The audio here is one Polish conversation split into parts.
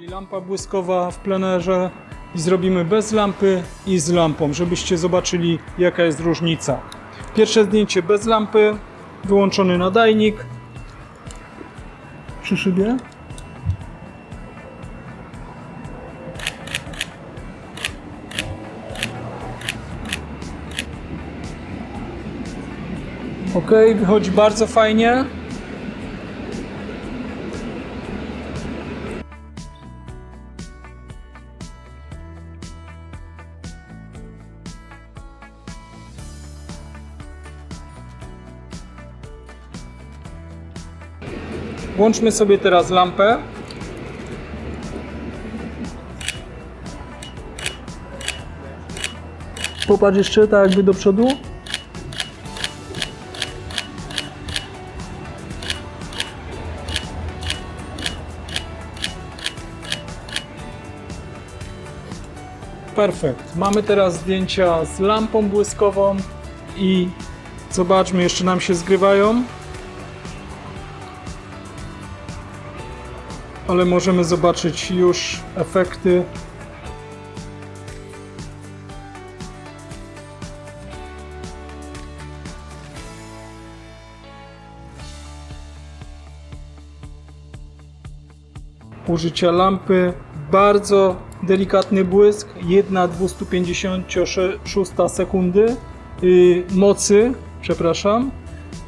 I lampa błyskowa w plenerze i zrobimy bez lampy i z lampą, żebyście zobaczyli jaka jest różnica. Pierwsze zdjęcie bez lampy, wyłączony nadajnik przy szybie. Ok, wychodzi bardzo fajnie. Włączmy sobie teraz lampę. Popatrz jeszcze tak jakby do przodu. Perfekt. Mamy teraz zdjęcia z lampą błyskową i zobaczmy, jeszcze nam się zgrywają. Ale możemy zobaczyć już efekty. użycia lampy. Bardzo delikatny błysk, 1 256 sekundy yy, mocy, przepraszam.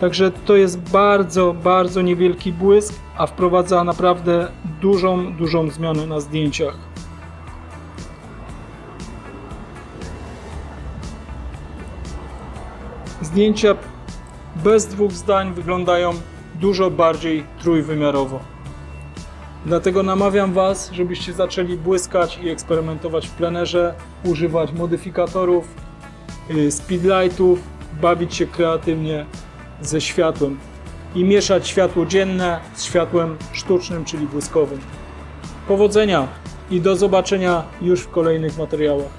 Także to jest bardzo, bardzo niewielki błysk, a wprowadza naprawdę dużą, dużą zmianę na zdjęciach. Zdjęcia bez dwóch zdań wyglądają dużo bardziej trójwymiarowo. Dlatego namawiam Was, żebyście zaczęli błyskać i eksperymentować w plenerze, używać modyfikatorów, y, speedlightów, bawić się kreatywnie ze światłem i mieszać światło dzienne z światłem sztucznym, czyli błyskowym. Powodzenia i do zobaczenia już w kolejnych materiałach.